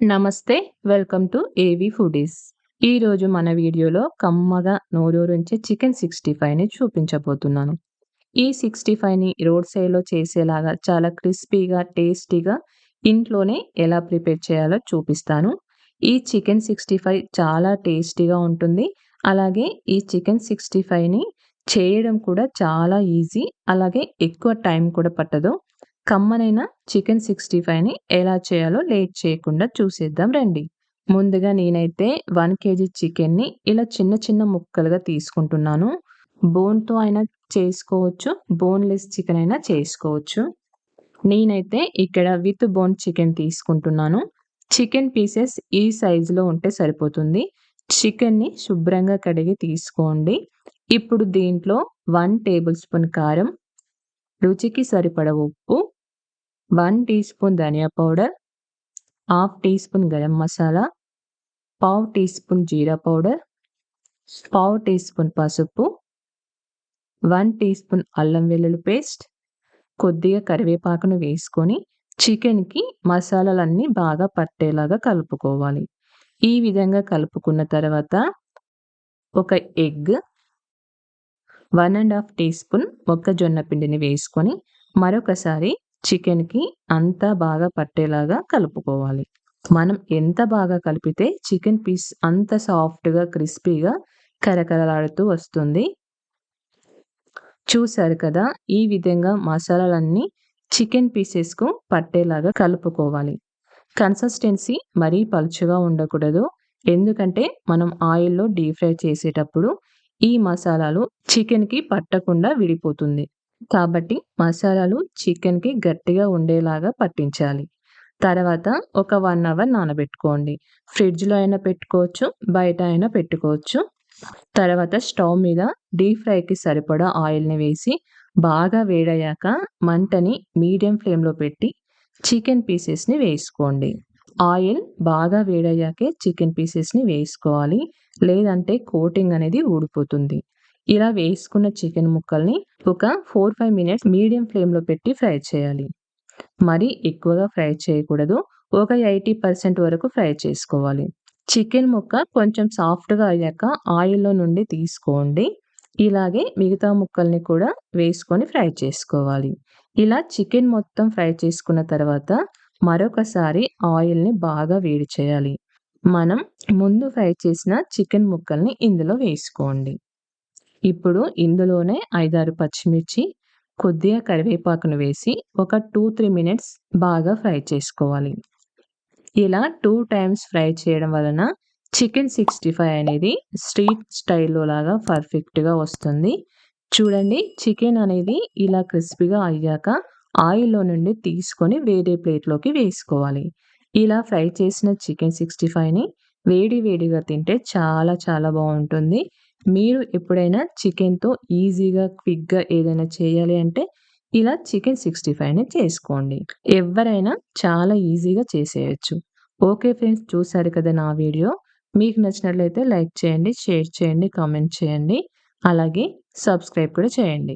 నమస్తే welcome to ఏవి foodies ఈరోజు మన వీడియోలో కమ్మగా నోరూరించే చికెన్ సిక్స్టీ ఫైవ్ని చూపించబోతున్నాను. ఈ సిక్స్టీ ఫైవ్ని రోడ్ సైడ్లో చేసేలాగా చాలా క్రిస్పీగా టేస్టీగా ఇంట్లోనే ఎలా ప్రిపేర్ చేయాలో చూపిస్తాను. ఈ చికెన్ సిక్స్టీ ఫైవ్ చాలా టేస్టీగా ఉంటుంది. అలాగే ఈ చికెన్ సిక్స్టీ ఫైవ్ని చేయడం కూడా చాలా ఈజీ. అలాగే ఎక్కువ టైం కూడా పట్టదు. కమ్మనైన చికెన్ సిక్స్టీ ఫైవ్ని ఎలా చేయాలో లేట్ చేయకుండా చూసేద్దాం రండి. ముందుగా నేనైతే వన్ కేజీ చికెన్ని ఇలా చిన్న చిన్న ముక్కలుగా తీసుకుంటున్నాను. బోన్తో అయినా చేసుకోవచ్చు బోన్లెస్ చికెన్ అయినా చేసుకోవచ్చు. నేనైతే ఇక్కడ విత్ బోన్ చికెన్ తీసుకుంటున్నాను. చికెన్ పీసెస్ ఈ సైజులో ఉంటే సరిపోతుంది. చికెన్ని శుభ్రంగా కడిగి తీసుకోండి. ఇప్పుడు దీంట్లో వన్ టేబుల్ స్పూన్ కారం రుచికి సరిపడ ఉప్పు వన్ టీ స్పూన్ ధనియా powder half teaspoon garam masala పావు టీ స్పూన్ జీరా పౌడర్ పావు టీ స్పూన్ పసుపు వన్ టీ స్పూన్ అల్లం వెల్లుల్లి పేస్ట్ కొద్దిగా కరివేపాకును వేసుకొని చికెన్కి మసాలాలన్నీ బాగా పట్టేలాగా కలుపుకోవాలి. ఈ విధంగా కలుపుకున్న తర్వాత ఒక egg one and half teaspoon మొక్కజొన్న పిండిని వేసుకొని మరొకసారి చికెన్కి అంతా బాగా పట్టేలాగా కలుపుకోవాలి. మనం ఎంత బాగా కలిపితే చికెన్ పీస్ అంత సాఫ్ట్గా క్రిస్పీగా కరకరలాడుతూ వస్తుంది. చూశారు కదా ఈ విధంగా మసాలాలన్నీ చికెన్ పీసెస్కు పట్టేలాగా కలుపుకోవాలి. కన్సిస్టెన్సీ మరీ పలుచగా ఉండకూడదు. ఎందుకంటే మనం ఆయిల్లో డీప్ ఫ్రై చేసేటప్పుడు ఈ మసాలాలు చికెన్కి పట్టకుండా విడిపోతుంది. కాబట్టి మసాలాలు చికెన్కి గట్టిగా ఉండేలాగా పట్టించాలి. తర్వాత ఒక వన్ అవర్ నానబెట్టుకోండి. ఫ్రిడ్జ్లో అయినా పెట్టుకోవచ్చు బయట అయినా పెట్టుకోవచ్చు. తర్వాత స్టవ్ మీద డీప్ ఫ్రైకి సరిపడా ఆయిల్ని వేసి బాగా వేడయ్యాక మంటని మీడియం ఫ్లేమ్లో పెట్టి చికెన్ పీసెస్ని వేసుకోండి. ఆయిల్ బాగా వేడయ్యాకే చికెన్ పీసెస్ని వేసుకోవాలి. లేదంటే కోటింగ్ అనేది ఊడిపోతుంది. ఇలా వేసుకున్న చికెన్ ముక్కల్ని ఒక ఫోర్ ఫైవ్ మినిట్స్ మీడియం ఫ్లేమ్లో పెట్టి ఫ్రై చేయాలి. మరి ఎక్కువగా ఫ్రై చేయకూడదు. ఒక ఎయిటీ పర్సెంట్ వరకు ఫ్రై చేసుకోవాలి. చికెన్ ముక్క కొంచెం సాఫ్ట్గా అయ్యాక ఆయిల్లో నుండి తీసుకోండి. ఇలాగే మిగతా ముక్కల్ని కూడా వేసుకొని ఫ్రై చేసుకోవాలి. ఇలా చికెన్ మొత్తం ఫ్రై చేసుకున్న తర్వాత మరొకసారి ఆయిల్ని బాగా వేడి చేయాలి. మనం ముందు ఫ్రై చేసిన చికెన్ ముక్కల్ని ఇందులో వేసుకోండి. ఇప్పుడు ఇందులోనే ఐదారు పచ్చిమిర్చి కొద్దిగా కరివేపాకును వేసి ఒక టూ త్రీ మినిట్స్ బాగా ఫ్రై చేసుకోవాలి. ఇలా టూ టైమ్స్ ఫ్రై చేయడం వలన చికెన్ సిక్స్టీ ఫైవ్ అనేది స్ట్రీట్ స్టైల్లో లాగా పర్ఫెక్ట్గా వస్తుంది. చూడండి చికెన్ అనేది ఇలా క్రిస్పీగా అయ్యాక ఆయిల్లో నుండి తీసుకొని వేరే ప్లేట్లోకి వేసుకోవాలి. ఇలా ఫ్రై చేసిన చికెన్ సిక్స్టీ ఫైవ్ని వేడి వేడిగా తింటే చాలా చాలా బాగుంటుంది. మీరు ఎప్పుడైనా చికెన్తో ఈజీగా క్విక్గా ఏదైనా చేయాలి అంటే ఇలా చికెన్ సిక్స్టీ ఫైవ్ని చేసుకోండి. ఎవరైనా చాలా ఈజీగా చేసేయచ్చు. ఓకే ఫ్రెండ్స్ చూసారు కదా నా వీడియో? మీకు నచ్చినట్లయితే లైక్ చేయండి షేర్ చేయండి కామెంట్ చేయండి. అలాగే సబ్స్క్రైబ్ కూడా చేయండి.